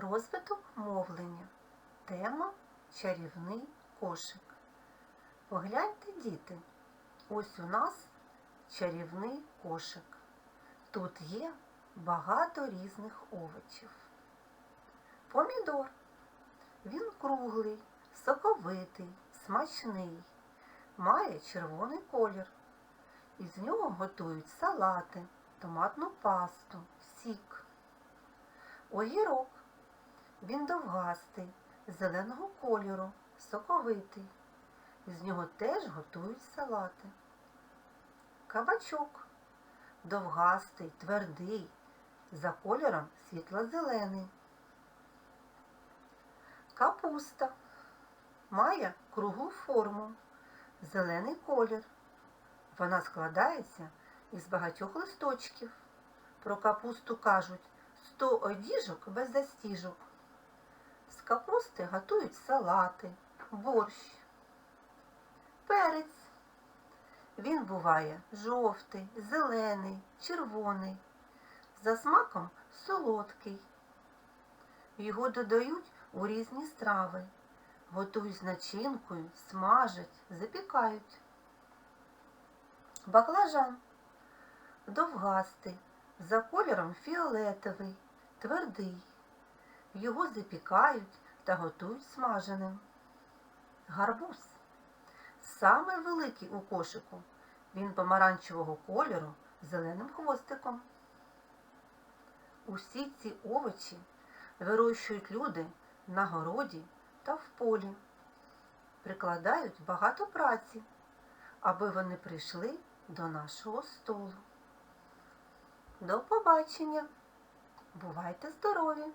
Розвиток мовлення. Тема чарівний кошик. Погляньте, діти, ось у нас чарівний кошик. Тут є багато різних овочів. Помідор. Він круглий, соковитий, смачний, має червоний колір. Із нього готують салати, томатну пасту, сік. Огірок. Він довгастий, зеленого кольору, соковитий. З нього теж готують салати. Кабачок. Довгастий, твердий, за кольором світло-зелений. Капуста. Має круглу форму, зелений колір. Вона складається із багатьох листочків. Про капусту кажуть сто одіжок без застіжок. Капусти готують салати, борщ. Перець. Він буває жовтий, зелений, червоний, за смаком солодкий. Його додають у різні страви, готують з начинкою, смажать, запікають. Баклажан довгастий, за кольором фіолетовий, твердий. Його запікають та готують смаженим. Гарбуз саме великий у кошику. Він помаранчевого кольору з зеленим хвостиком. Усі ці овочі вирощують люди на городі та в полі. Прикладають багато праці, аби вони прийшли до нашого столу. До побачення! Бувайте здорові!